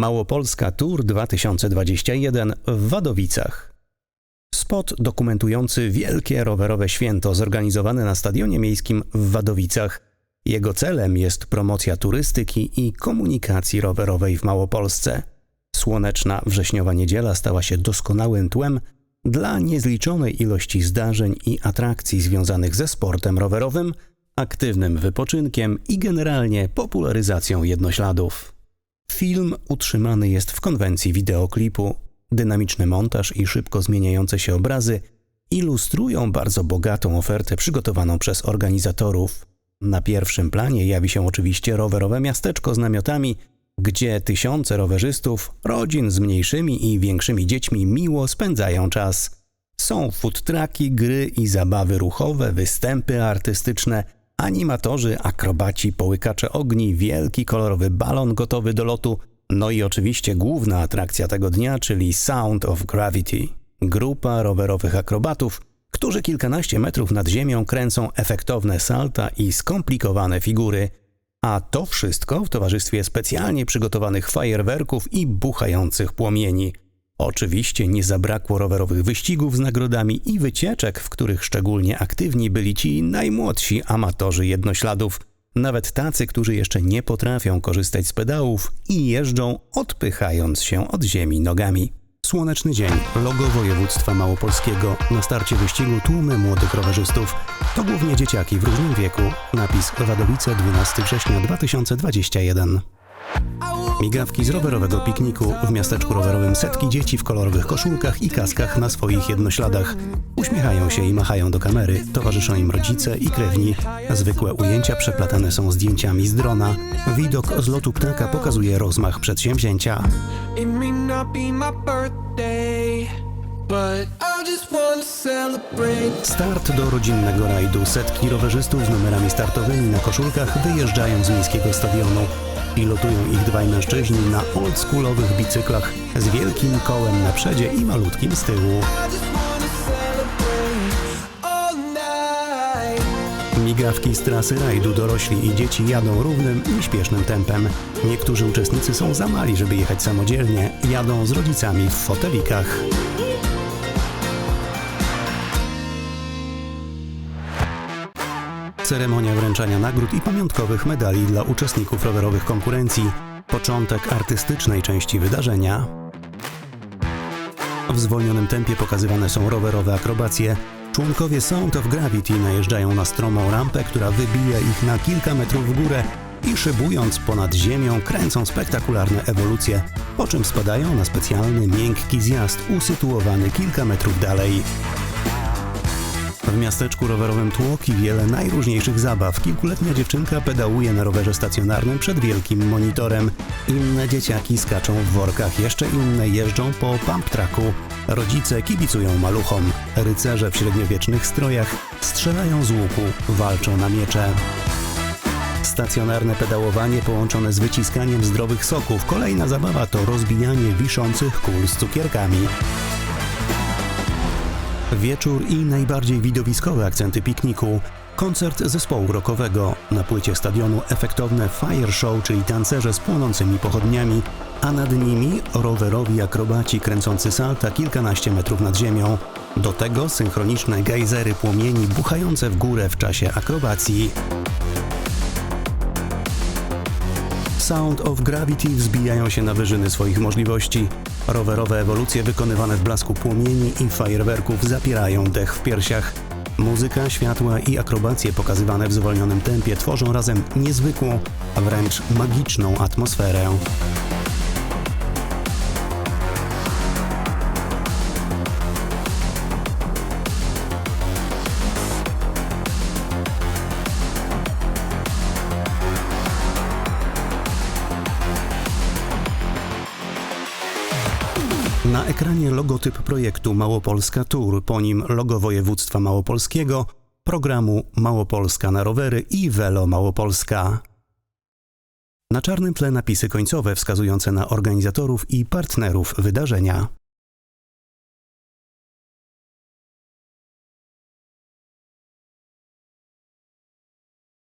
Małopolska Tour 2021 w Wadowicach. Spot dokumentujący wielkie rowerowe święto zorganizowane na stadionie miejskim w Wadowicach. Jego celem jest promocja turystyki i komunikacji rowerowej w Małopolsce. Słoneczna wrześniowa niedziela stała się doskonałym tłem dla niezliczonej ilości zdarzeń i atrakcji związanych ze sportem rowerowym, aktywnym wypoczynkiem i generalnie popularyzacją jednośladów. Film utrzymany jest w konwencji wideoklipu. Dynamiczny montaż i szybko zmieniające się obrazy ilustrują bardzo bogatą ofertę przygotowaną przez organizatorów. Na pierwszym planie jawi się oczywiście rowerowe miasteczko z namiotami, gdzie tysiące rowerzystów, rodzin z mniejszymi i większymi dziećmi miło spędzają czas. Są food trucki, gry i zabawy ruchowe, występy artystyczne, animatorzy, akrobaci, połykacze ogni, wielki kolorowy balon gotowy do lotu, no i oczywiście główna atrakcja tego dnia, czyli Sound of Gravity. Grupa rowerowych akrobatów, którzy kilkanaście metrów nad ziemią kręcą efektowne salta i skomplikowane figury – a to wszystko w towarzystwie specjalnie przygotowanych fajerwerków i buchających płomieni. Oczywiście nie zabrakło rowerowych wyścigów z nagrodami i wycieczek, w których szczególnie aktywni byli ci najmłodsi amatorzy jednośladów, nawet tacy, którzy jeszcze nie potrafią korzystać z pedałów i jeżdżą odpychając się od ziemi nogami. Słoneczny dzień, logo województwa małopolskiego. Na starcie wyścigu tłumy młodych rowerzystów. To głównie dzieciaki w różnym wieku. Napis Wadowice 12 września 2021. Migawki z rowerowego pikniku. W miasteczku rowerowym setki dzieci w kolorowych koszulkach i kaskach na swoich jednośladach. Uśmiechają się i machają do kamery. Towarzyszą im rodzice i krewni. Zwykłe ujęcia przeplatane są zdjęciami z drona. Widok z lotu ptaka pokazuje rozmach przedsięwzięcia. It may not be my birthday, I. Start do rodzinnego rajdu. Setki rowerzystów z numerami startowymi na koszulkach wyjeżdżają z miejskiego stadionu. Pilotują ich dwaj mężczyźni na oldschoolowych bicyklach z wielkim kołem na przodzie i malutkim z tyłu. I. Migawki z trasy rajdu dorośli i dzieci jadą równym, nieśpiesznym tempem. Niektórzy uczestnicy są za mali, żeby jechać samodzielnie, jadą z rodzicami w fotelikach. Ceremonia wręczania nagród i pamiątkowych medali dla uczestników rowerowych konkurencji. Początek artystycznej części wydarzenia. W zwolnionym tempie pokazywane są rowerowe akrobacje. Członkowie Sound of Gravity najeżdżają na stromą rampę, która wybija ich na kilka metrów w górę i szybując ponad ziemią kręcą spektakularne ewolucje, po czym spadają na specjalny miękki zjazd usytuowany kilka metrów dalej. W miasteczku rowerowym Tłoki wiele najróżniejszych zabaw. Kilkuletnia dziewczynka pedałuje na rowerze stacjonarnym przed wielkim monitorem. Inne dzieciaki skaczą w workach, jeszcze inne jeżdżą po pump tracku. Rodzice kibicują maluchom. Rycerze w średniowiecznych strojach strzelają z łuku, walczą na miecze. Stacjonarne pedałowanie połączone z wyciskaniem zdrowych soków. Kolejna zabawa to rozbijanie wiszących kul z cukierkami. Wieczór i najbardziej widowiskowe akcenty pikniku. Koncert zespołu rockowego. Na płycie stadionu efektowne fire show, czyli tancerze z płonącymi pochodniami, a nad nimi rowerowi akrobaci kręcący salta kilkanaście metrów nad ziemią. Do tego synchroniczne gejzery płomieni buchające w górę w czasie akrobacji. Sound of Gravity wzbijają się na wyżyny swoich możliwości. Rowerowe ewolucje wykonywane w blasku płomieni i fajerwerków zapierają dech w piersiach. Muzyka, światła i akrobacje pokazywane w zwolnionym tempie tworzą razem niezwykłą, a wręcz magiczną atmosferę. Na ekranie logotyp projektu Małopolska Tour, po nim logo województwa małopolskiego, programu Małopolska na rowery i Velo Małopolska. Na czarnym tle napisy końcowe wskazujące na organizatorów i partnerów wydarzenia.